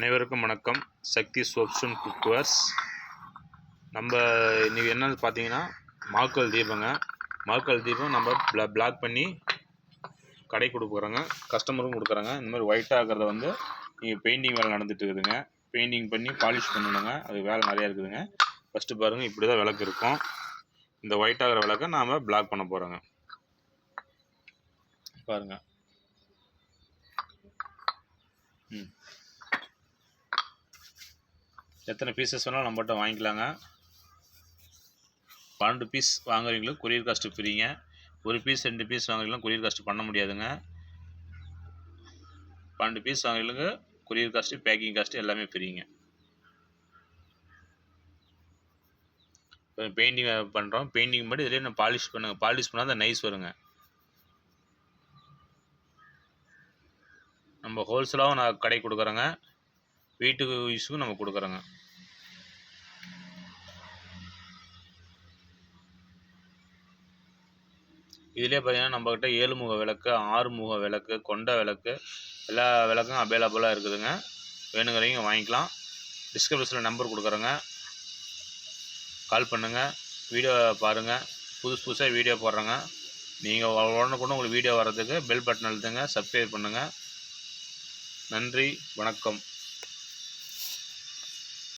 அனைவருக்கும் வணக்கம். Sakthi soaps and cookwares. நம்ம இன்றைக்கி என்னன்னு பார்த்தீங்கன்னா மாக்கல் தீபங்க. மாக்கல் தீபம் நம்ம பிளா பிளாக் பண்ணி கடை கொடுக்குறோங்க. கஸ்டமரும் கொடுக்குறாங்க. இந்த மாதிரி ஒயிட் ஆகிறத வந்து நீங்கள் பெயிண்டிங் வேலை நடந்துட்டு இருக்குதுங்க. பெயிண்டிங் பண்ணி பாலிஷ் பண்ணணுங்க. அது வேலை நிறையா இருக்குதுங்க. ஃபஸ்ட்டு பாருங்கள் இப்படி தான் விளக்கு இருக்கும். இந்த ஒயிட் ஆகிற விளக்கை நாம் பிளாக் பண்ண போகிறோங்க பாருங்கள் ம். எத்தனை பீசஸ் வேணாலும் நம்மகிட்ட வாங்கிக்கலாங்க. பன்னெண்டு பீஸ் வாங்குறீங்களுக்கு கொரியர் காஸ்ட்டு ஃப்ரீங்க ஒரு பீஸ் ரெண்டு பீஸ் வாங்குறீங்களும் கொரியர் காஸ்ட்டு பண்ண முடியாதுங்க. பன்னெண்டு பீஸ் வாங்குறீங்க கொரியர் காஸ்ட்டு பேக்கிங் காஸ்ட்டு எல்லாமே ஃப்ரீங்க இப்போ பெயிண்டிங் பண்ணுறோம் பெயிண்டிங் மட்டும் இதிலே நான் பாலிஷ் பண்ணுங்க. பாலிஷ் பண்ணால் தான் நைஸ் வருங்க. நம்ம ஹோல்சேலாகவும் நான் கடை கொடுக்குறோங்க. வீட்டுக்கு யூஸுக்கும் நம்ம கொடுக்குறோங்க. இதிலே பார்த்தீங்கன்னா நம்மக்கிட்ட ஏழு முக விளக்கு ஆறு முக விளக்கு கொண்ட விளக்கு எல்லா விளக்கும் அவைலபிளாக இருக்குதுங்க. வேணுங்கிறவங்க வாங்கிக்கலாம். டிஸ்கிரிப்ஷனில் நம்பர் கொடுக்குறோங்க. கால் பண்ணுங்கள் வீடியோ பாருங்கள் புதுசு புதுசாக வீடியோ போடுறோங்க. நீங்கள் உடனுக்குடன் உங்களுக்கு வீடியோ வர்றதுக்கு பெல் பட்டன் அழுத்துங்க. சப்ஸ்கிரைப் பண்ணுங்கள் நன்றி. வணக்கம்.